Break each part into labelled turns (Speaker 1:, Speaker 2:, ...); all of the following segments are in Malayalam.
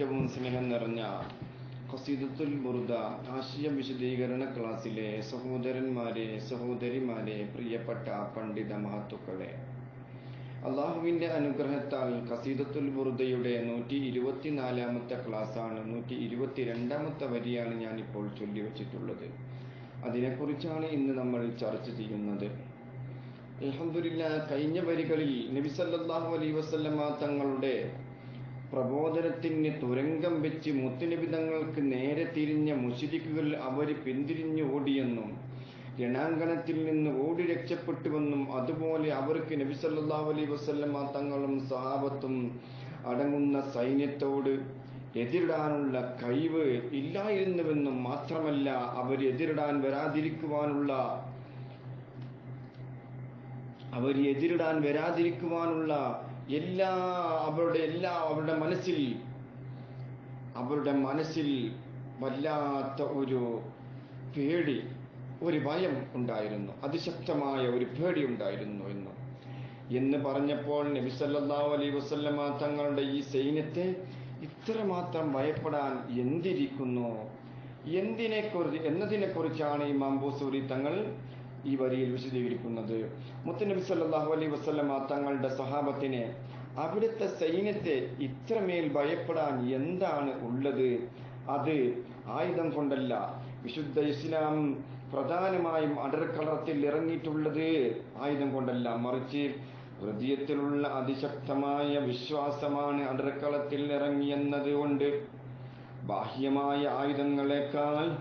Speaker 1: ഏറ്റവും സ്നേഹം നിറഞ്ഞ ഖസീദത്തുൽ ബുർദ ആശയ വിശദീകരണ ക്ലാസ്സിലെ സഹോദരന്മാരെ സഹോദരിമാരെ പ്രിയപ്പെട്ട പണ്ഡിത മഹത്തുക്കളെ അള്ളാഹുവിന്റെ അനുഗ്രഹത്താൽ ഖസീദത്തുൽ ബുർദയുടെ നൂറ്റി ഇരുപത്തിനാലാമത്തെ ക്ലാസ്സാണ് നൂറ്റി ഇരുപത്തി രണ്ടാമത്തെ വരിയാണ് ഞാനിപ്പോൾ ചൊല്ലിവെച്ചിട്ടുള്ളത് അതിനെക്കുറിച്ചാണ് ഇന്ന് നമ്മൾ ചർച്ച ചെയ്യുന്നത്. അൽഹംദുലില്ലാ കഴിഞ്ഞ വരികളിൽ നബി സല്ലല്ലാഹു അലൈഹി വസല്ലമ തങ്ങളുടെ പ്രബോധനത്തിന് തുരങ്കം വെച്ച് മുത്തലിബിതങ്ങൾക്ക് നേരെ തിരിഞ്ഞ മുഷിരിക്കുകൾ അവർ പിന്തിരിഞ്ഞു ഓടിയെന്നും രണാങ്കണത്തിൽ നിന്ന് ഓടി രക്ഷപ്പെട്ടുവെന്നും അതുപോലെ അവർക്ക് നബി സല്ലല്ലാഹു അലൈഹി വസല്ലമ തങ്ങളും സഹാബത്തും അടങ്ങുന്ന സൈന്യത്തോട് എതിരിടാനുള്ള കഴിവ് ഇല്ലായിരുന്നുവെന്നും മാത്രമല്ല അവർ എതിരിടാൻ വരാതിരിക്കുവാനുള്ള അവർ എതിരിടാൻ വരാതിരിക്കുവാനുള്ള എല്ലാ അവരുടെ എല്ലാ അവരുടെ മനസ്സിൽ അവരുടെ മനസ്സിൽ വല്ലാത്ത ഒരു പേടി ഒരു ഭയം ഉണ്ടായിരുന്നു. അതിശക്തമായ ഒരു പേടി ഉണ്ടായിരുന്നു എന്ന്. എന്ന് പറഞ്ഞപ്പോൾ നബി സല്ലല്ലാഹു അലൈഹി വസല്ലമ തങ്ങളുടെ ഈ സൈന്യത്തെ ഇത്രമാത്രം ഭയപ്പെടാൻ എന്തിരിക്കുന്നു? എന്തിനെക്കുറിച്ച് എന്നതിനെക്കുറിച്ചാണ് ഇമാം മാമ്പൂസൂരി തങ്ങൾ ഈ വരിയിൽ വിശദീകരിക്കുന്നത്. മുത്തനബി സല്ലാഹു അലൈ വസ്ലമ തങ്ങളുടെ സഹാബത്തിനെ അവിടുത്തെ സൈന്യത്തെ ഇത്രമേൽ ഭയപ്പെടാൻ എന്താണ് ഉള്ളത്? അത് ആയുധം കൊണ്ടല്ല വിശുദ്ധ ഇസ്ലാം പ്രധാനമായും അടർക്കളത്തിൽ ഇറങ്ങിയിട്ടുള്ളത് ആയുധം കൊണ്ടല്ല. മറിച്ച് ഹൃദയത്തിലുള്ള അതിശക്തമായ വിശ്വാസമാണ് അടർക്കളത്തിൽ ഇറങ്ങിയെന്നത് കൊണ്ട് ബാഹ്യമായ ആയുധങ്ങളെക്കാൾ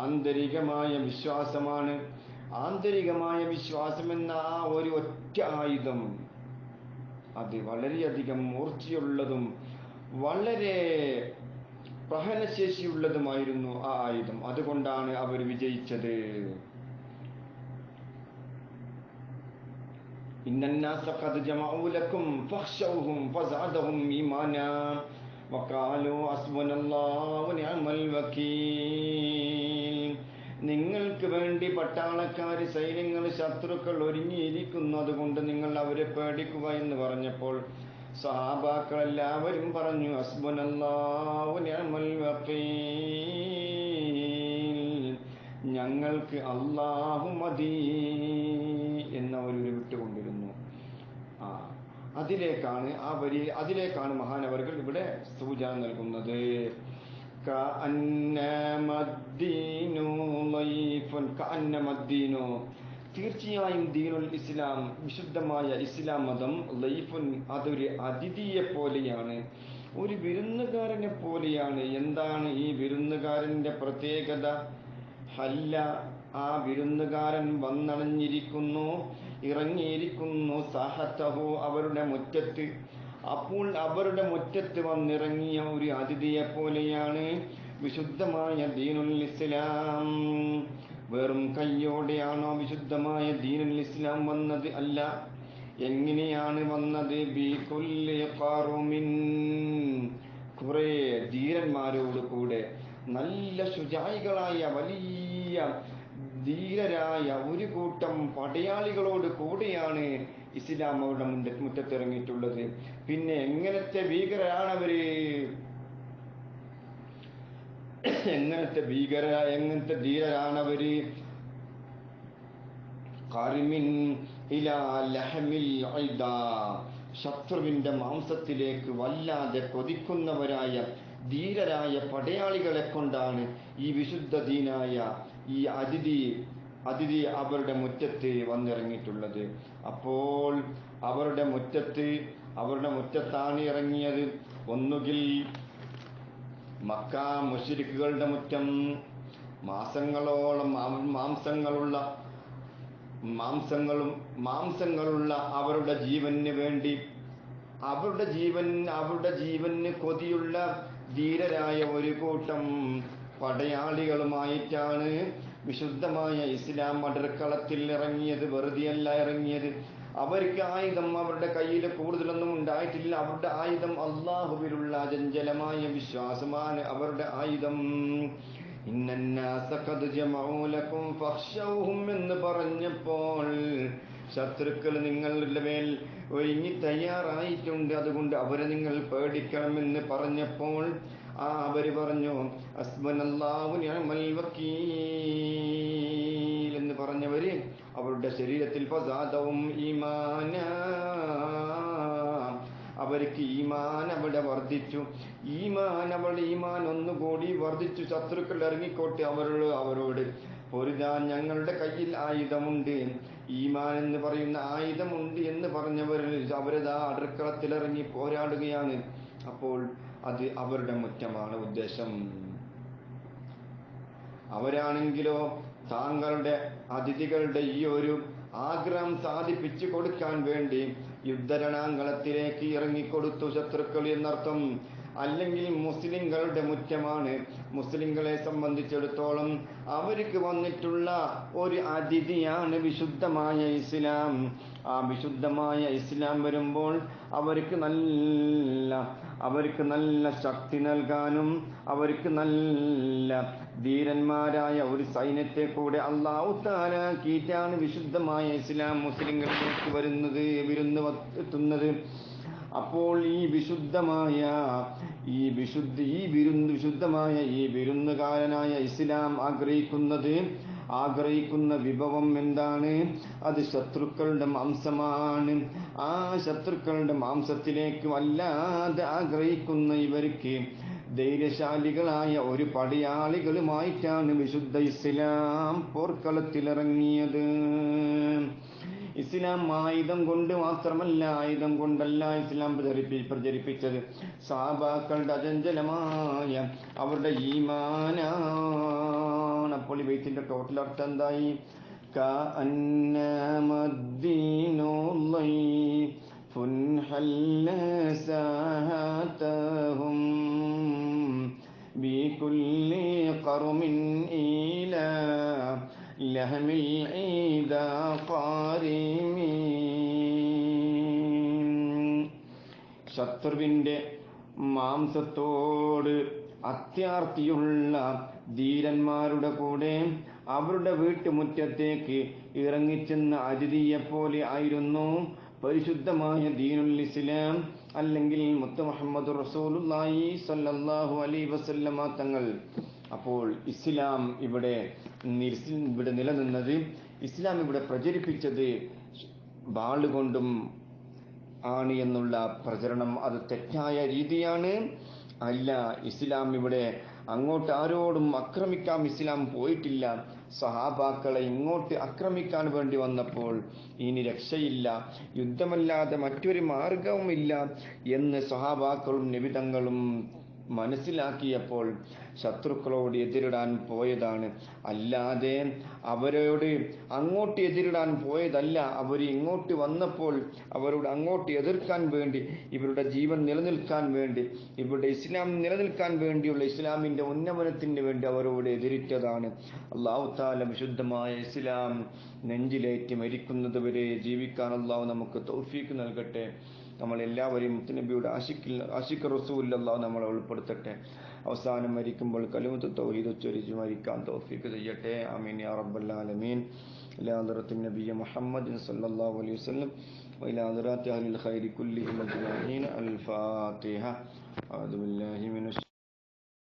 Speaker 1: ആന്തരികമായ വിശ്വാസമാണ് ആന്തരികമായ വിശ്വാസം എന്ന ആ ഒരു ഒറ്റ ആയുധം. അത് വളരെയധികം മൂർച്ചയുള്ളതും വളരെ പ്രഹനശേഷിയുള്ളതുമായിരുന്നു ആ ആയുധം. അതുകൊണ്ടാണ് അവർ വിജയിച്ചത്. വനിഅമൽ വകീൽ നിങ്ങൾക്ക് വേണ്ടി പട്ടാളക്കാർ സൈന്യങ്ങൾ ശത്രുക്കൾ ഒരുങ്ങിയിരിക്കുന്നു. അതുകൊണ്ട് നിങ്ങൾ അവരെ പേടിക്കുക എന്ന് പറഞ്ഞപ്പോൾ സഹാബാക്കൾ എല്ലാവരും പറഞ്ഞു ഞങ്ങൾക്ക് അള്ളാഹു മതി എന്നവർ വിട്ടുകൊണ്ടിരുന്നു. ആ അതിലേക്കാണ് ആ വരി അതിലേക്കാണ് മഹാനവറുകൾ ഇവിടെ സൂചന നൽകുന്നത്. തീർച്ചയായും ദീനുൽ ഇസ്ലാം വിശുദ്ധമായ ഇസ്ലാം മതം ലൈഫുൻ അതൊരു അതിഥിയെ പോലെയാണ്. ഒരു വിരുന്നുകാരനെ പോലെയാണ്. എന്താണ് ഈ വിരുന്നുകാരന്റെ പ്രത്യേകത? ഹല്ല ആ വിരുന്നുകാരൻ വന്നണഞ്ഞിരിക്കുന്നു ഇറങ്ങിയിരിക്കുന്നു സാഹത്തഹു അവരുടെ മുറ്റത്ത്. അപ്പോൾ അവരുടെ മുറ്റത്ത് വന്നിറങ്ങിയ ഒരു അതിഥിയെ പോലെയാണ് വിശുദ്ധമായ ദീനുൽ ഇസ്ലാം. വെറും കയ്യോടെയാണോ വിശുദ്ധമായ ദീനുൽ ഇസ്ലാം വന്നത്? അല്ല. എങ്ങനെയാണ് വന്നത്? കുറെ ധീരന്മാരോട് കൂടെ നല്ല ശുചായികളായ വലിയ ധീരരായ ഒരു കൂട്ടം പടയാളികളോട് കൂടിയാണ് ഇസ്ലാം അവരുടെ മുന്നിൽ മുറ്റത്തിറങ്ങിയിട്ടുള്ളത്. പിന്നെ എങ്ങനത്തെ ഭീകരരാണവര്? എങ്ങനത്തെ ഭീകര എങ്ങനത്തെ ധീരരാണവര്? കറിമിൻ ശത്രുവിന്റെ മാംസത്തിലേക്ക് വല്ലാതെ കൊതിക്കുന്നവരായ ധീരരായ പടയാളികളെ കൊണ്ടാണ് ഈ വിശുദ്ധ ദീനായ ഈ അതിഥി അതിഥി അവരുടെ മുറ്റത്ത് വന്നിറങ്ങിയിട്ടുള്ളത്. അപ്പോൾ അവരുടെ മുറ്റത്ത് അവരുടെ മുറ്റത്താണ് ഇറങ്ങിയത്. ഒന്നുകിൽ മക്ക മുഷിരിക്കുകളുടെ മുറ്റം മാസങ്ങളോളം മാംസങ്ങളുള്ള മാംസങ്ങളും മാംസങ്ങളുള്ള അവരുടെ ജീവന് വേണ്ടി അവരുടെ ജീവൻ അവരുടെ ജീവന് കൊതിയുള്ള ധീരരായ ഒരു കൂട്ടം പടയാളികളുമായിട്ടാണ് വിശുദ്ധമായ ഇസ്ലാം അടർക്കളത്തിൽ ഇറങ്ങിയത് വെറുതെയല്ല ഇറങ്ങിയത്. അവർക്ക് ആയുധം അവരുടെ കയ്യിൽ കൂടുതലൊന്നും ഉണ്ടായിട്ടില്ല. അവരുടെ ആയുധം അള്ളാഹുവിലുള്ള അചഞ്ചലമായ വിശ്വാസമാണ് അവരുടെ ആയുധം. എന്ന് പറഞ്ഞപ്പോൾ ശത്രുക്കൾ നിങ്ങളുടെ മേൽ ഒരുങ്ങി തയ്യാറായിട്ടുണ്ട്. അതുകൊണ്ട് അവരെ നിങ്ങൾ പേടിക്കണമെന്ന് പറഞ്ഞപ്പോൾ ആ അവർ പറഞ്ഞു എന്ന് പറഞ്ഞവര് അവരുടെ ശരീരത്തിൽ ഫസാദവും ഈമാന അവർക്ക് ഈമാൻ അവിടെ വർദ്ധിച്ചു. ഈമാൻ അവളുടെ ഈമാൻ ഒന്നുകൂടി വർദ്ധിച്ചു. ശത്രുക്കൾ ഇറങ്ങിക്കോട്ടെ അവരോട് അവരോട്. പൊരുതാൻ ഞങ്ങളുടെ കയ്യിൽ ആയുധമുണ്ട്. ഈമാൻ എന്ന് പറയുന്ന ആയുധമുണ്ട് എന്ന് പറഞ്ഞവർ അവരതാ അടുക്കളത്തിലിറങ്ങി പോരാടുകയാണ്. അപ്പോൾ അത് അവരുടെ മുറ്റമാണ് ഉദ്ദേശം. അവരാണെങ്കിലോ താങ്കളുടെ അതിഥികളുടെ ഈ ഒരു ആഗ്രഹം സാധിപ്പിച്ചു കൊടുക്കാൻ വേണ്ടി യുദ്ധരണാങ്കളത്തിലേക്ക് ഇറങ്ങിക്കൊടുത്തു ശത്രുക്കൾ എന്നർത്ഥം. അല്ലെങ്കിൽ മുസ്ലിങ്ങളുടെ മുറ്റമാണ്. മുസ്ലിങ്ങളെ സംബന്ധിച്ചിടത്തോളം അവർക്ക് വന്നിട്ടുള്ള ഒരു അതിഥിയാണ് വിശുദ്ധമായ ഇസ്ലാം. ആ വിശുദ്ധമായ ഇസ്ലാം വരുമ്പോൾ അവർക്ക് നല്ല അവർക്ക് നല്ല ശക്തി നൽകാനും അവർക്ക് നല്ല ധീരന്മാരായ ഒരു സൈന്യത്തെ കൂടെ അള്ളാഹു താലാക്കിയിട്ടാണ് വിശുദ്ധമായ ഇസ്ലാം മുസ്ലിങ്ങളിലേക്ക് വരുന്നത് വിരുന്ന് എത്തുന്നത്. അപ്പോൾ ഈ വിശുദ്ധമായ ഈ വിശുദ്ധി ഈ വിരുന്ന് വിശുദ്ധമായ ഈ വിരുന്നുകാരനായ ഇസ്ലാം ആഗ്രഹിക്കുന്നത് ആഗ്രഹിക്കുന്ന വിഭവം എന്താണ്? അത് ശത്രുക്കളുടെ മാംസമാണ്. ആ ശത്രുക്കളുടെ മാംസത്തിലേക്ക് വല്ലാതെ ആഗ്രഹിക്കുന്ന ഇവർക്ക് ധൈര്യശാലികളായ ഒരു പടയാളികളുമായിട്ടാണ് വിശുദ്ധ ഇസ്ലാം പോർക്കളത്തിലിറങ്ങിയത്. ഇസ്ലാം ആയുധം കൊണ്ട് മാത്രമല്ല ആയുധം കൊണ്ടല്ല ഇസ്ലാം പ്രചരിപ്പി പ്രചരിപ്പിച്ചത്. സാബാക്കളുടെ അചഞ്ചലമായ അവരുടെ ഈമാനാണ്. അപ്പോൾ ഈ വെയ്ത്തിന്റെ ടോട്ടൽ അർത്ഥം എന്തായി? ഫുൻഹല്ലസാഹതഹും ബികുല്ലി ഖർമിൻ ഈലാ لهم العيدا قارمين ശത്രുവിന്റെ മാംസത്തോട് അത്യാർത്തിയുള്ള ധീരന്മാരുടെ കൂടെ അവരുടെ വീട്ടുമുറ്റത്തേക്ക് ഇറങ്ങിച്ചെന്ന അതിഥിയെപ്പോലെ ആയിരുന്നു പരിശുദ്ധമായ ദീനുൽ ഇസ്ലാം അല്ലെങ്കിൽ മുത്ത മുഹമ്മദ് റസൂലുള്ളാഹി സ്വല്ലല്ലാഹു അലൈഹി വസല്ലമ തങ്ങൾ അപ്പോൾ ഇസ്ലാം ഇവിടെ ഇവിടെ നിലനിന്നത് ഇസ്ലാം ഇവിടെ പ്രചരിപ്പിച്ചത് വാളുകൊണ്ടും ആണ് എന്നുള്ള പ്രചരണം അത് തെറ്റായ രീതിയാണ്. അല്ല ഇസ്ലാം ഇവിടെ അങ്ങോട്ട് ആരോടും ആക്രമിക്കാൻ ഇസ്ലാം പോയിട്ടില്ല. സഹാബാക്കളെ ഇങ്ങോട്ട് ആക്രമിക്കാൻ വേണ്ടി വന്നപ്പോൾ ഇനി രക്ഷയില്ല യുദ്ധമല്ലാതെ മറ്റൊരു മാർഗവുമില്ല എന്ന് സഹാബാക്കളും നിബിതങ്ങളും മനസ്സിലാക്കിയപ്പോൾ ശത്രുക്കളോട് എതിരിടാൻ പോയതാണ്. അല്ലാതെ അവരോട് അങ്ങോട്ട് എതിരിടാൻ പോയതല്ല. അവർ ഇങ്ങോട്ട് വന്നപ്പോൾ അവരോട് അങ്ങോട്ട് എതിർക്കാൻ വേണ്ടി ഇവരുടെ ജീവൻ നിലനിൽക്കാൻ വേണ്ടി ഇവരുടെ ഇസ്ലാം നിലനിൽക്കാൻ വേണ്ടിയുള്ള ഇസ്ലാമിന്റെ ഉന്നമനത്തിന് വേണ്ടി അവരോട് എതിരിറ്റതാണ് അള്ളാഹു താല വിശുദ്ധമായ ഇസ്ലാം നെഞ്ചിലേറ്റ് മരിക്കുന്നത് വരെ ജീവിക്കാൻ അള്ളാഹു നമുക്ക് തൗഫീക്ക് നൽകട്ടെ. നമ്മൾ എല്ലാവരെയും മുത്തുനബിയുടെ ആശിക്കിൽ ആശിക്ക റസൂൽ അള്ളാഹു നമ്മളെ ഉൾപ്പെടുത്തട്ടെ അവസാനം മരിക്കുമ്പോൾ കലുമത്ത് തൗഹീദ് ഉച്ചരിച്ച് മരിക്കാൻ തൗഫീക്ക് ചെയ്യട്ടെ ആമീൻ യാ റബ്ബൽ ആലമീൻ إلى حضرة النبي محمد صلى الله عليه وسلم وإلى حضرات أهل الخير كلهم أجمعين الفاتحة أعوذ بالله من الشيطان